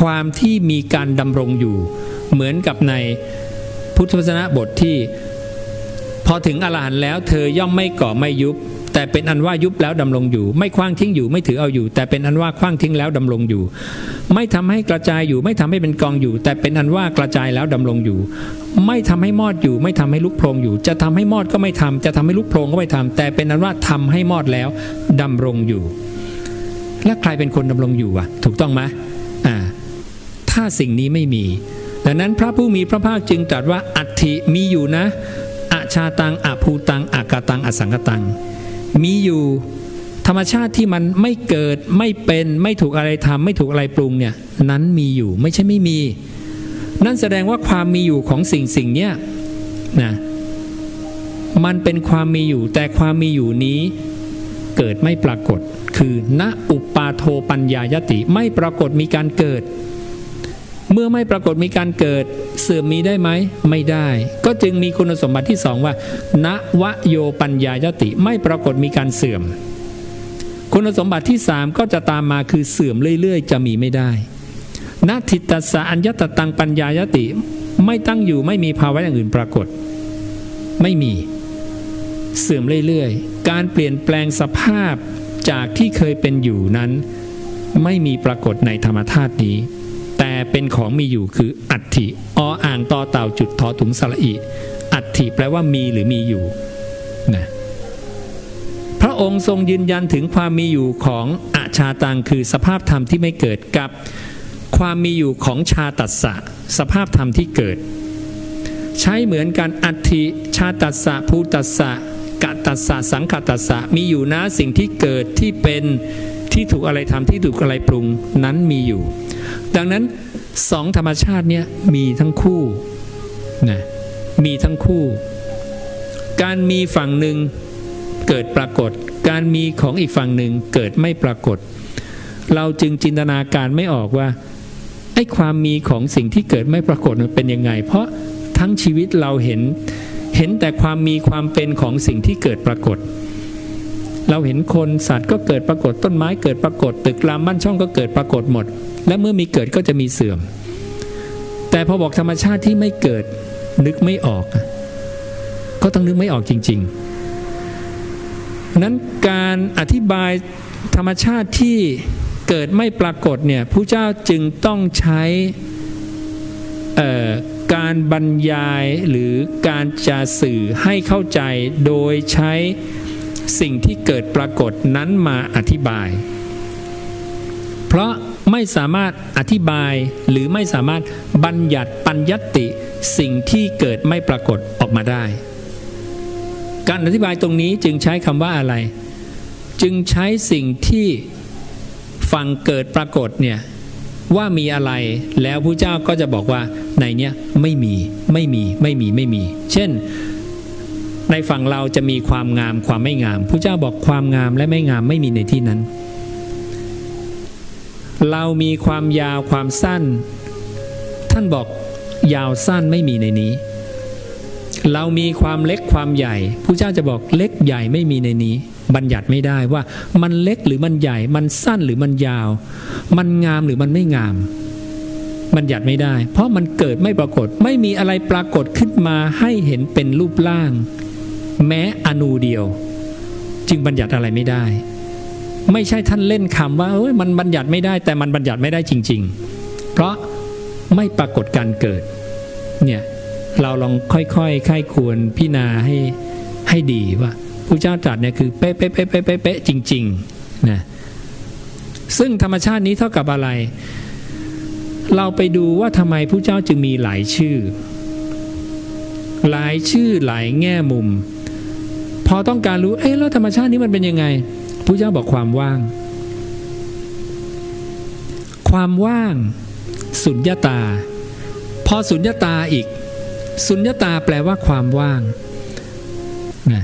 ความที่มีการดำรงอยู่ เหมือนกับในพุทธวจนะบทที่ พอถึงอรหันต์แล้ว เธอย่อมไม่ก่อไม่ยุบ แต่เป็นอันว่ายุบแล้วดำรงอยู่ ไม่คว้างทิ้งอยู่ไม่ถือเอาอยู่ แต่เป็นอันว่าคว้างทิ้งแล้วดำรงอยู่ ไม่ทำให้กระจายอยู่ ไม่ทำให้เป็นกองอยู่ แต่เป็นอันว่ากระจายแล้วดำรงอยู่ ไม่ทำให้มอดอยู่ ไม่ทำให้ลุกโพลงอยู่ จะทำให้มอดก็ไม่ทำจะทำให้ลุกโพลงก็ไม่ทำแต่เป็นอันว่าทำให้มอดแล้วดำรงอยู่ และใครเป็นคนดำรงอยู่อะ ถูกต้องไหม ถ้าสิ่งนี้ไม่มี ดังนั้นพระผู้มีพระภาคจึงตรัสว่าอัติมีอยู่นะอาชาตังอาภูตังอากาตังอสังกตัง มีอยู่ธรรมชาติที่มันไม่เกิดไม่เป็นไม่ถูกอะไรทำไม่ถูกอะไรปรุงเนี่ยนั้นมีอยู่ไม่ใช่ไม่มี นั่นแสดงว่าความมีอยู่ของสิ่งสิ่งเนี้ยนะมันเป็นความมีอยู่ แต่ความมีอยู่นี้เกิดไม่ปรากฏ คือณอุปาโทปัญญายติไม่ปรากฏมีการเกิด เมื่อไม่ปรากฏมีการเกิดเสื่อมมีได้ไหมไม่ได้ ก็จึงมีคุณสมบัติที่สองว่าณวโยปัญญายติไม่ปรากฏมีการเสื่อม คุณสมบัติที่สามก็จะตามมาคือเสื่อมเรื่อย ๆ จะมีไม่ได้ณทิตสสะอัญญตตังปัญญายติไม่ตั้งอยู่ไม่มีภาวะอย่างอื่นปรากฏ ไม่มี เสื่อมเรื่อยๆ การเปลี่ยนแปลงสภาพจากที่เคยเป็นอยู่นั้น ไม่มีปรากฏในธรรมธาตุนี้ เป็นของมีอยู่คืออัตถิออ่างต่อเต่าจุดทอถุงสระอิอัตถิแปลว่ามีหรือมีอยู่นะพระองค์ทรงยืนยันถึงความมีอยู่ของอาชาตังคือสภาพธรรมที่ไม่เกิดกับความมีอยู่ของชาตัสสะสภาพธรรมที่เกิด ใช้เหมือนกันอัตถิชาตัสสะภูตัสสะกะตัสสะสังขตัสสะมีอยู่นะสิ่งที่เกิดที่เป็นที่ถูกอะไรทำที่ถูกอะไรปรุงนั้นมีอยู่ ดังนั้นสองธรรมชาติเนี่ยมีทั้งคู่นะมีทั้งคู่ การมีฝั่งหนึ่งเกิดปรากฏ การมีของอีกฝั่งหนึ่งเกิดไม่ปรากฏ เราจึงจินตนาการไม่ออกว่าไอ้ความมีของสิ่งที่เกิดไม่ปรากฏมันเป็นยังไง เพราะทั้งชีวิตเราเห็นเห็นแต่ความมีความเป็นของสิ่งที่เกิดปรากฏ เราเห็นคนสัตว์ก็เกิดปรากฏต้นไม้เกิดปรากฏ ตึกรามบ้านช่องก็เกิดปรากฏหมด และเมื่อมีเกิดก็จะมีเสื่อม แต่พอบอกธรรมชาติที่ไม่เกิดนึกไม่ออก ก็ต้องนึกไม่ออกจริง ๆ นั้นการอธิบายธรรมชาติที่เกิดไม่ปรากฏเนี่ยผู้เจ้าจึงต้องใช้การบรรยายหรือการจะสื่อให้เข้าใจโดยใช้ สิ่งที่เกิดปรากฏนั้นมาอธิบาย เพราะไม่สามารถอธิบายหรือไม่สามารถบัญญัติปัญญัติสิ่งที่เกิดไม่ปรากฏออกมาได้ การอธิบายตรงนี้จึงใช้คำว่าอะไร จึงใช้สิ่งที่ฟังเกิดปรากฏเนี่ยว่ามีอะไรแล้วพระเจ้าก็จะบอกว่าในเนี้ยไม่มีไม่มีไม่มีไม่มี เช่น ในฝั่งเราจะมีความงามความไม่งามพระเจ้าบอกความงามและไม่งามไม่มีในที่นั้น เรามีความยาวความสั้น ท่านบอกยาวสั้นไม่มีในนี้ เรามีความเล็กความใหญ่ผู้เจ้าจะบอกเล็กใหญ่ไม่มีในนี้ บัญญัติไม่ได้ว่ามันเล็กหรือมันใหญ่ มันสั้นหรือมันยาว มันงามหรือมันไม่งามบัญญัติไม่ได้ เพราะมันเกิดไม่ปรากฏไม่มีอะไรปรากฏขึ้นมาให้เห็นเป็นรูปร่าง แม้อนูเดียว จึงบัญญัติอะไรไม่ได้ ไม่ใช่ท่านเล่นคำว่าเอ้ยมันบัญญัติไม่ได้แต่มันบัญญัติไม่ได้จริง ๆ เพราะไม่ปรากฏการเกิดเนี่ยเราลองค่อยๆค่ายควรพิจารณาให้ให้ดีว่าพระเจ้าตรัสเนี่ยคือเป๊ะเป๊ะเป๊ะเป๊ะเป๊ะเป๊ะจริงๆนะซึ่งธรรมชาตินี้เท่ากับอะไร เราไปดูว่าทำไมพระเจ้าจึงมีหลายชื่อ หลายชื่อหลายแง่มุม พอต้องการรู้เอ๊ะแล้วธรรมชาตินี้มันเป็นยังไงพระเจ้าบอกความว่าง ความว่าง สุญญาตา พอสุญญาตาอีก สุญญาตาแปลว่าความว่างนะ